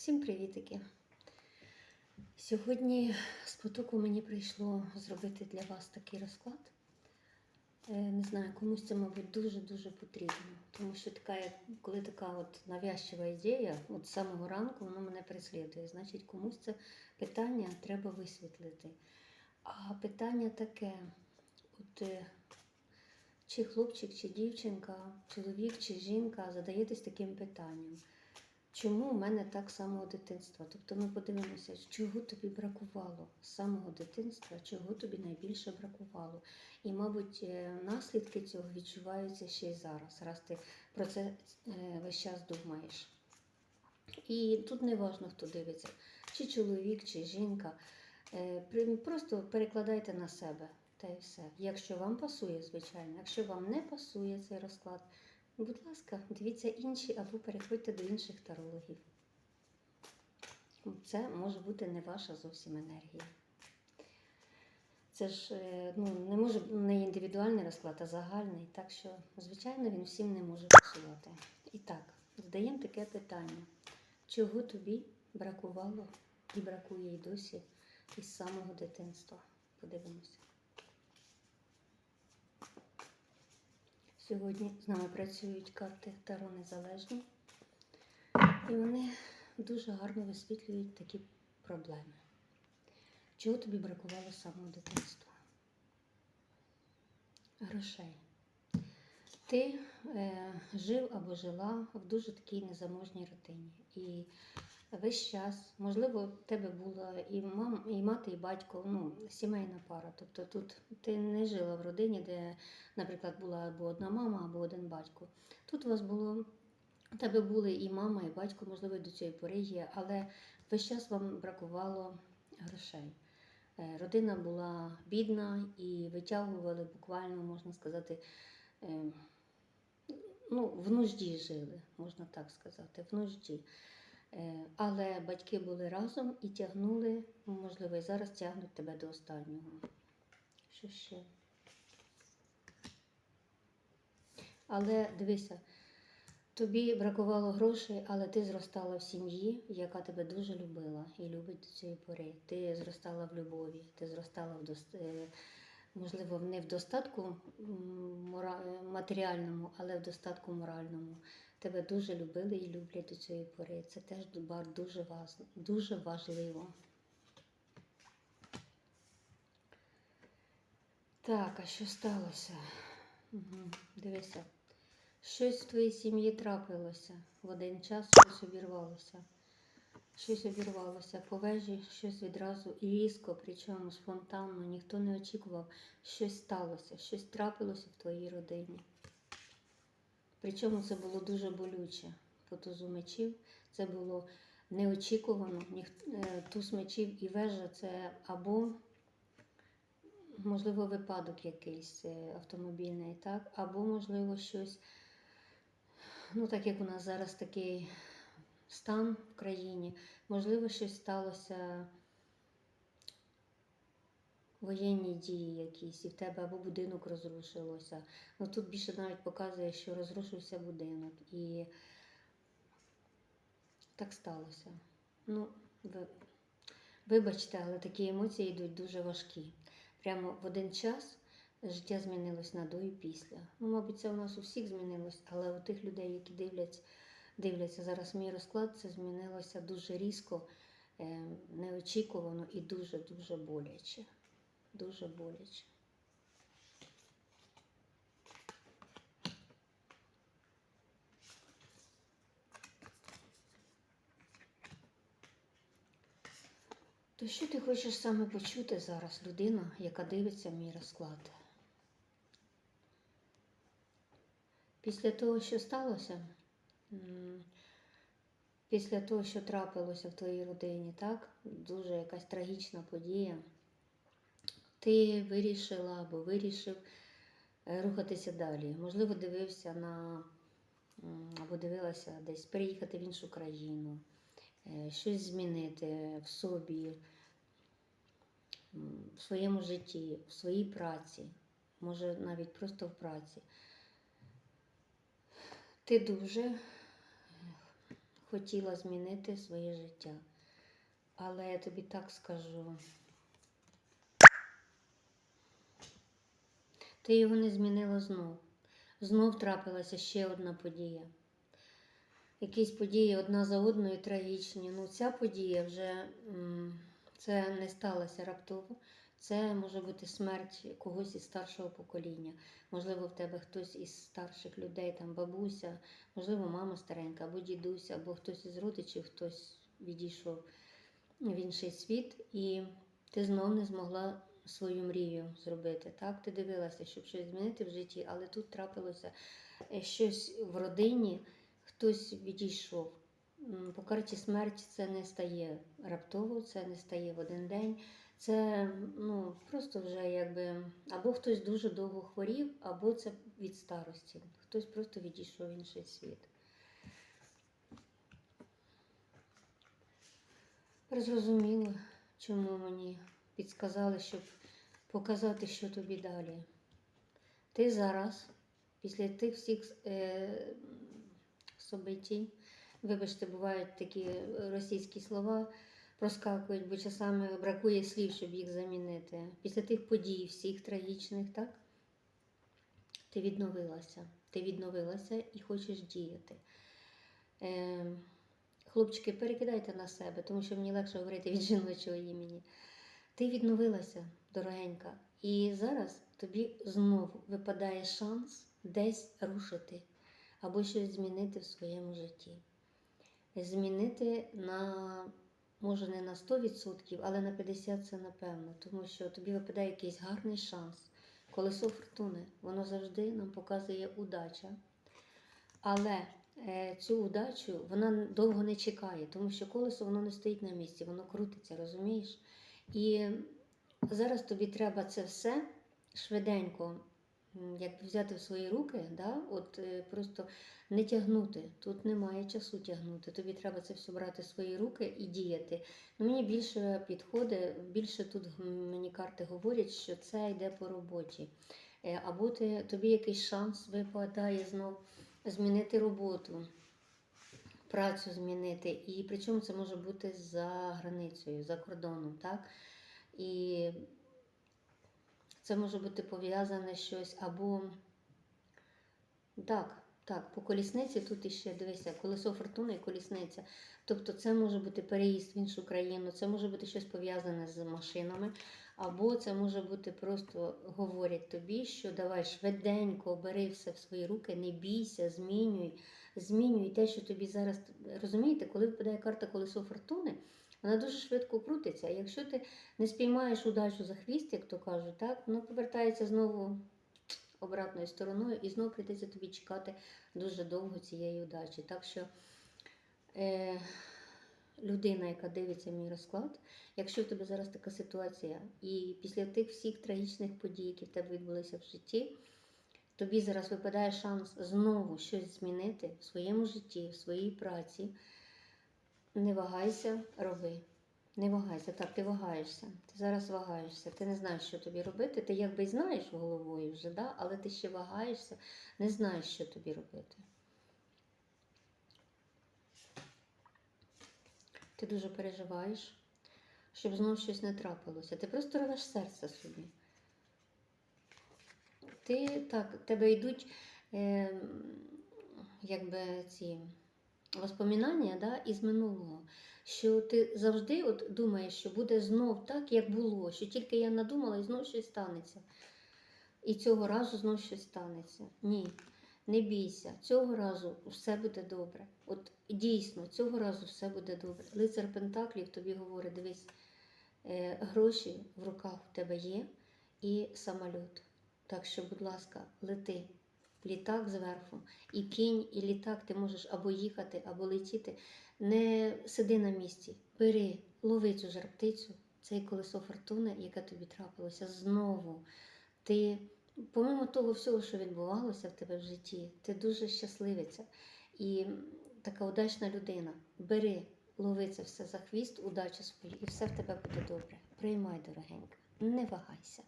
Всім привітики! Сьогодні з потоку мені прийшло зробити для вас такий розклад. Е, Не знаю, комусь це, мабуть, дуже-дуже потрібно. Тому що така, коли така от навязчива ідея, от з самого ранку воно мене переслідує. Значить, комусь це питання треба висвітлити. А питання таке: от, е, чи хлопчик, чи дівчинка, чоловік чи жінка задаєтесь таким питанням. Чому у мене так самого дитинства? Тобто ми подивимося, чого тобі бракувало з самого дитинства, чого тобі найбільше бракувало. І, мабуть, е, наслідки цього відчуваються ще й зараз, раз ти про це е, весь час думаєш. І тут не важно, хто дивиться, чи чоловік, чи жінка. Е, Просто перекладайте на себе та й все. Якщо вам пасує, звичайно. Якщо вам не пасує цей розклад, Будь ласка, дивіться інші або переходьте до інших тарологів. Це може бути не ваша зовсім енергія. Це ж е, ну, не може не індивідуальний розклад, а загальний. Так що, звичайно, він всім не може пасувати. І так, задаємо таке питання: чого тобі бракувало і бракує й досі із самого дитинства? Подивимося. Сьогодні з нами працюють карти Таро Незалежні, і вони дуже гарно висвітлюють такі проблеми. Чого тобі бракувало самого дитинства? Грошей. Ти е, жив або жила в дуже такій незаможній родині. І весь час, можливо, в тебе була і мама, і мати, і батько, ну, сімейна пара. Тобто тут ти не жила в родині, де наприклад, була або одна мама, або один батько. Тут у вас було, у тебе були і мама, і батько, можливо, до цієї пори є, але весь час вам бракувало грошей. Е, Родина була бідна і витягували буквально, можна сказати, е, ну, в нужді жили, можна так сказати, в нужді. Е, Але батьки були разом і тягнули, можливо, і зараз тягнуть тебе до останнього. Що ще? Але дивися, тобі бракувало грошей, але ти зростала в сім'ї, яка тебе дуже любила і любить до цієї пори. Ти зростала в любові, ти зростала в дост... е, можливо, не в достатку матеріальному, але в достатку моральному. Тебе дуже любили і люблять до цієї пори. Це теж дуже, дуже важливо. Так, а що сталося? Угу. Дивися. Щось в твоїй сім'ї трапилося. В один час щось обірвалося. Щось обірвалося по вежі, щось відразу і різко, причому спонтанно, ніхто не очікував, щось сталося, щось трапилося в твоїй родині. Причому це було дуже болюче. По тузу мечів це було неочікувано. Е, Туз мечів і вежа це або можливо, випадок якийсь е, автомобільний, так? Або, можливо, щось, ну так як у нас зараз такий стан в країні, можливо, щось сталося. Воєнні дії якісь, і в тебе або будинок розрушилося. Ну тут більше навіть показує, що розрушився будинок. І так сталося. Ну, ви... вибачте, але такі емоції йдуть дуже важкі. Прямо в один час життя змінилось на до і після. Ну, мабуть, це у нас у всіх змінилось, але у тих людей, які дивляться, дивляться зараз мій розклад, це змінилося дуже різко, е, неочікувано і дуже-дуже боляче. Дуже боляче. То що ти хочеш саме почути зараз, людина, яка дивиться мій розклад? Після того, що сталося, після того, що трапилося в твоїй родині, так? Дуже якась трагічна подія, ти вирішила або вирішив е, рухатися далі. Можливо, дивився на або дивилася десь переїхати в іншу країну, е, щось змінити в собі, в своєму житті, в своїй праці, може навіть просто в праці. Ти дуже хотіла змінити своє життя. Але я тобі так скажу. Ти його не змінила знов. Знов трапилася ще одна подія. Якісь події одна за одною трагічні. Ну, ця подія вже це не сталося раптово. Це може бути смерть когось із старшого покоління. Можливо, в тебе хтось із старших людей, там бабуся, можливо, мама старенька, або дідусь, або хтось із родичів, хтось відійшов в інший світ, і ти знов не змогла свою мрію зробити. Так, ти дивилася, щоб щось змінити в житті, але тут трапилося е, щось в родині, хтось відійшов. По карті смерть це не стає раптово, це не стає в один день. Це ну, просто вже якби або хтось дуже довго хворів, або це від старості. Хтось просто відійшов в інший світ. Зрозуміло, чому мені підсказали, щоб показати, що тобі далі. Ти зараз, після тих всіх е, событій, вибачте, бувають такі російські слова, проскакують, бо часами бракує слів, щоб їх замінити. Після тих подій, всіх трагічних, так? Ти відновилася. Ти відновилася і хочеш діяти. Е, хлопчики, перекидайте на себе, тому що мені легше говорити від жіночого імені. Ти відновилася, дорогенька, і зараз тобі знову випадає шанс десь рушити або щось змінити в своєму житті. Змінити на, може, не на 100%, але на 50% це напевно, тому що тобі випадає якийсь гарний шанс. Колесо фортуни, воно завжди нам показує удача. Але е, цю удачу вона довго не чекає, тому що колесо воно не стоїть на місці, воно крутиться, розумієш? І зараз тобі треба це все швиденько як взяти в свої руки, да? от е, просто не тягнути. Тут немає часу тягнути. Тобі треба це все брати в свої руки і діяти. Ну, мені більше підходить, більше тут мені карти говорять, що це йде по роботі. Е, Або ти, тобі якийсь шанс випадає знов змінити роботу, працю змінити. І причому це може бути за границею, за кордоном. так? І це може бути пов'язане щось або. Так, так, по колісниці тут іще дивися, колесо фортуни і колісниця. Тобто це може бути переїзд в іншу країну, це може бути щось пов'язане з машинами, або це може бути просто говорять тобі, що давай швиденько бери все в свої руки, не бійся, змінюй, змінюй те, що тобі зараз. Розумієте, коли випадає карта колесо фортуни, вона дуже швидко крутиться. А якщо ти не спіймаєш удачу за хвіст, як то кажуть, так, воно повертається знову обратною стороною і знову прийдеться тобі чекати дуже довго цієї удачі. Так що е, людина, яка дивиться мій розклад, якщо в тебе зараз така ситуація, і після тих всіх трагічних подій, які в тебе відбулися в житті, тобі зараз випадає шанс знову щось змінити в своєму житті, в своїй праці. Не вагайся, роби. Не вагайся, так, ти вагаєшся. Ти зараз вагаєшся. Ти не знаєш, що тобі робити. Ти якби знаєш головою вже, да? але ти ще вагаєшся, не знаєш, що тобі робити. Ти дуже переживаєш, щоб знов щось не трапилося. Ти просто рвеш серце собі. Ти так, тебе йдуть е, якби ці воспоминання да, із минулого. Що ти завжди от думаєш, що буде знов так, як було, що тільки я надумала і знов щось станеться. І цього разу знов щось станеться. Ні, не бійся, цього разу все буде добре. От дійсно, цього разу все буде добре. Лицар Пентаклів тобі говорить: дивись, е, гроші в руках у тебе є і самоліт. Так що, будь ласка, лети. Літак зверху, і кінь, і літак ти можеш або їхати, або летіти. Не сиди на місці, бери, лови цю жар птицю, це колесо фортуни, яке тобі трапилося знову. Ти, помимо того всього, що відбувалося в тебе в житті, ти дуже щасливиця і така удачна людина. Бери, лови це все за хвіст, удачу свою, і все в тебе буде добре. Приймай, дорогенька, не вагайся.